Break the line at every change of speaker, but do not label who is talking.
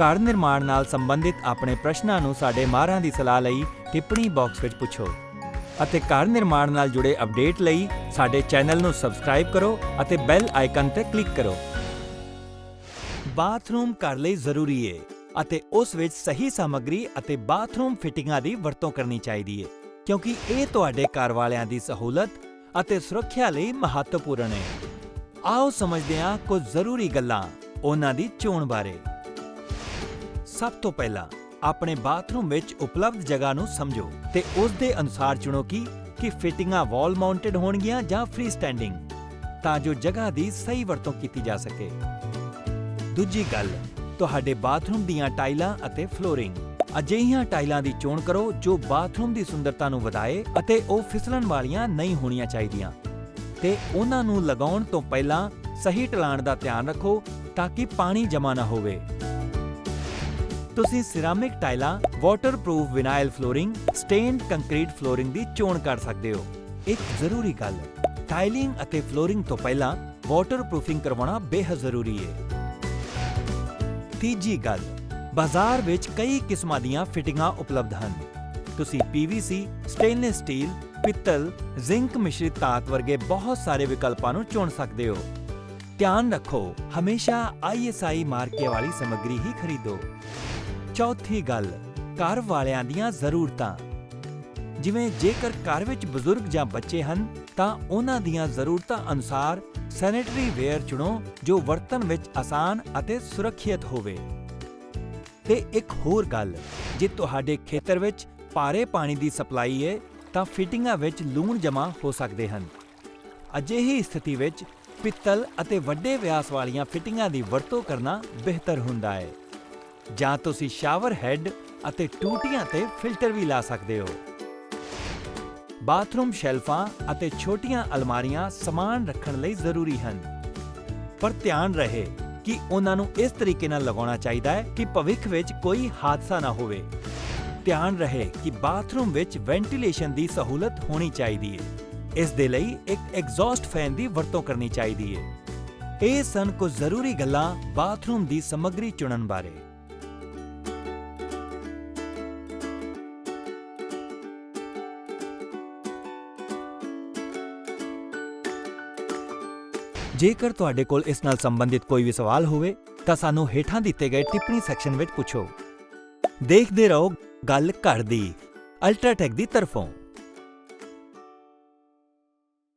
ਘਰ ਨਿਰਮਾਣ ਨਾਲ ਸੰਬੰਧਿਤ ਆਪਣੇ ਪ੍ਰਸ਼ਨਾਂ ਨੂੰ ਸਾਡੇ ਮਾਹਰਾਂ ਦੀ ਸਲਾਹ ਲਈ ਟਿੱਪਣੀ ਬਾਕਸ ਵਿੱਚ ਪੁੱਛੋ ਅਤੇ ਘਰ ਨਿਰਮਾਣ ਨਾਲ ਜੁੜੇ ਅਪਡੇਟ ਲਈ ਸਾਡੇ ਚੈਨਲ ਨੂੰ ਸਬਸਕ੍ਰਾਈਬ ਕਰੋ ਅਤੇ ਬੈਲ ਆਈਕਨ ਤੇ ਕਲਿੱਕ ਕਰੋ। ਬਾਥਰੂਮ ਘਰ ਲਈ ਜ਼ਰੂਰੀ ਹੈ ਅਤੇ ਉਸ ਵਿੱਚ ਸਹੀ ਸਮੱਗਰੀ ਅਤੇ ਬਾਥਰੂਮ ਫਿਟਿੰਗਾਂ ਦੀ ਵਰਤੋਂ ਕਰਨੀ ਚਾਹੀਦੀ ਹੈ ਕਿਉਂਕਿ ਇਹ ਤੁਹਾਡੇ ਘਰ ਵਾਲਿਆਂ ਦੀ ਸਹੂਲਤ ਅਤੇ ਸੁਰੱਖਿਆ ਲਈ ਮਹੱਤਵਪੂਰਨ ਹੈ ਆਓ ਸਮਝਦੇ ਹਾਂ ਕੁਝ ਜ਼ਰੂਰੀ ਗੱਲਾਂ ਉਹਨਾਂ ਦੀ ਚੋਣ ਬਾਰੇ। ਸਭ ਤੋਂ ਪਹਿਲਾਂ ਆਪਣੇ ਬਾਥਰੂਮ ਵਿੱਚ ਉਪਲਬਧ ਜਗ੍ਹਾ ਨੂੰ ਸਮਝੋ ਤੇ ਉਸ ਦੇ ਅਨੁਸਾਰ ਚੁਣੋ ਕਿ ਕਿ ਫਿਟਿੰਗਾਂ ਵਾਲ ਮਾਊਂਟਡ ਹੋਣਗੀਆਂ ਜਾਂ ਫ੍ਰੀ ਸਟੈਂਡਿੰਗ ਤਾਂ ਜੋ ਜਗ੍ਹਾ ਦੀ ਸਹੀ ਵਰਤੋਂ ਕੀਤੀ ਜਾ ਸਕੇ। ਦੂਜੀ ਗੱਲ, ਤੁਹਾਡੇ ਬਾਥਰੂਮ ਦੀਆਂ ਟਾਈਲਾਂ ਅਤੇ ਫਲੋਰਿੰਗ। ਅਜਿਹੀਆਂ ਟਾਈਲਾਂ ਦੀ ਚੋਣ ਕਰੋ ਜੋ ਬਾਥਰੂਮ ਦੀ ਸੁੰਦਰਤਾ ਨੂੰ ਵਧਾਏ ਅਤੇ ਉਹ ਫਿਸਲਣ ਵਾਲੀਆਂ ਨਹੀਂ ਹੋਣੀਆਂ ਚਾਹੀਦੀਆਂ। ਤੇ ਉਹਨਾਂ ਨੂੰ ਲਗਾਉਣ ਤੋਂ ਪਹਿਲਾਂ ਸਹੀ ਢਲਾਣ ਦਾ ਧਿਆਨ ਰੱਖੋ ਤਾਂ ਕਿ ਪਾਣੀ ਜਮਾ ਨਾ ਹੋਵੇ। ਤੁਸੀਂ ਸਿਰਾਮਿਕ ਟਾਈਲਾਂ waterproof vinyl flooring stained concrete flooring ਦੀ ਚੋਣ ਕਰ ਸਕਦੇ ਹੋ। ਇੱਕ ਜ਼ਰੂਰੀ ਗੱਲ ਟਾਈਲਿੰਗ ਅਤੇ ਫਲੋਰਿੰਗ ਤੋਂ ਪਹਿਲਾਂ ਵਾਟਰਪ੍ਰੂਫਿੰਗ ਕਰਵਾਉਣਾ ਬੇਹੱਦ ਜ਼ਰੂਰੀ ਹੈ ਤੀਜੀ ਗੱਲ ਬਾਜ਼ਾਰ ਵਿੱਚ ਕਈ ਕਿਸਮਾਂ ਦੀਆਂ ਫਿਟਿੰਗਾਂ ਉਪਲਬਧ ਹਨ। ਤੁਸੀਂ PVC, ਸਟੇਨਲੈਸ ਸਟੀਲ, ਪਿੱਤਲ, ਜ਼ਿੰਕ ਮਿਸ਼ਰਿਤ ਧਾਤ ਵਰਗੇ ਬਹੁਤ ਸਾਰੇ ਵਿਕਲਪਾਂ ਨੂੰ ਚੁਣ ਸਕਦੇ ਹੋ। ਧਿਆਨ ਰੱਖੋ ਹਮੇਸ਼ਾ ISI ਮਾਰਕੇ ਵਾਲੀ ਸਮੱਗਰੀ ਹੀ ਖਰੀਦੋ। ਚੌਥੀ ਗੱਲ, ਘਰ ਵਾਲਿਆਂ ਦੀਆਂ ਜ਼ਰੂਰਤਾਂ। ਜਿਵੇਂ ਜੇਕਰ ਘਰ ਵਿੱਚ ਬਜ਼ੁਰਗ ਜਾਂ ਬੱਚੇ ਹਨ, ਤਾਂ ਉਹਨਾਂ ਦੀਆਂ ਜ਼ਰੂਰਤਾਂ ਅਨੁਸਾਰ ਸੈਨੇਟਰੀ ਵੇਅਰ ਚੁਣੋ ਜੋ ਵਰਤਣ ਵਿੱਚ ਆਸਾਨ ਅਤੇ ਸੁਰੱਖਿਅਤ ਹੋਵੇ। ਤੇ ਇੱਕ ਹੋਰ ਗੱਲ, ਜੇ ਤੁਹਾਡੇ ਖੇਤਰ ਵਿੱਚ ਭਾਰੇ ਪਾਣੀ ਦੀ ਸਪਲਾਈ ਹੈ ਤਾਂ ਫਿਟਿੰਗਾਂ ਵਿੱਚ ਲੂਣ ਜਮ੍ਹਾਂ ਹੋ ਸਕਦੇ ਹਨ। ਅਜਿਹੀ ਸਥਿਤੀ ਵਿੱਚ ਪਿੱਤਲ ਅਤੇ ਵੱਡੇ ਵਿਆਸ ਵਾਲੀਆਂ ਫਿਟਿੰਗਾਂ ਦੀ ਵਰਤੋਂ ਕਰਨਾ ਬਿਹਤਰ ਹੁੰਦਾ ਹੈ ਜਾਂ ਤੁਸੀਂ ਸ਼ਾਵਰ ਹੈੱਡ ਅਤੇ ਟੂਟੀਆਂ ਤੇ ਫਿਲਟਰ ਵੀ ਲਾ ਸਕਦੇ ਹੋ। ਬਾਥਰੂਮ ਸ਼ੈਲਫਾਂ ਅਤੇ ਛੋਟੀਆਂ ਅਲਮਾਰੀਆਂ ਸਮਾਨ ਰੱਖਣ ਲਈ ਜ਼ਰੂਰੀ ਹਨ। ਪਰ ਧਿਆਨ ਰਹੇ ਕਿ ਉਹਨਾਂ ਨੂੰ ਇਸ ਤਰੀਕੇ ਨਾਲ ਲਗਾਉਣਾ ਚਾਹੀਦਾ ਹੈ ਕਿ ਭਵਿੱਖ ਵਿੱਚ ਕੋਈ ਹਾਦਸਾ ਨਾ ਹੋਵੇ। ਧਿਆਨ ਰਹੇ ਕਿ ਬਾਥਰੂਮ ਵਿੱਚ ਵੈਂਟੀਲੇਸ਼ਨ ਦੀ ਸਹੂਲਤ ਹੋਣੀ ਚਾਹੀਦੀ ਹੈ। ਇਸ ਦੇ ਲਈ ਇੱਕ ਐਗਜ਼ੌਸਟ ਫੈਨ ਦੀ ਵਰਤੋਂ ਕਰਨੀ ਚਾਹੀਦੀ ਹੈ। ਇਹ ਸਨ ਕੁਝ ਜ਼ਰੂਰੀ ਗੱਲਾਂ ਬਾਥਰੂਮ ਦੀ ਸਮੱਗਰੀ ਚੁਣਨ ਬਾਰੇ। ਜੇਕਰ ਤੁਹਾਡੇ ਕੋਲ ਇਸ ਨਾਲ ਸੰਬੰਧਿਤ ਕੋਈ ਵੀ ਸਵਾਲ ਹੋਵੇ, ਤਾਂ ਸਾਨੂੰ ਹੇਠਾਂ ਦਿੱਤੇ ਗਏ ਟਿੱਪਣੀ ਸੈਕਸ਼ਨ ਵਿੱਚ ਪੁੱਛੋ। ਦੇਖਦੇ ਰਹੋ ਗੱਲ ਘਰ ਦੀ ਅਲਟਰਾਟੈਕ ਦੀ ਤਰਫੋਂ।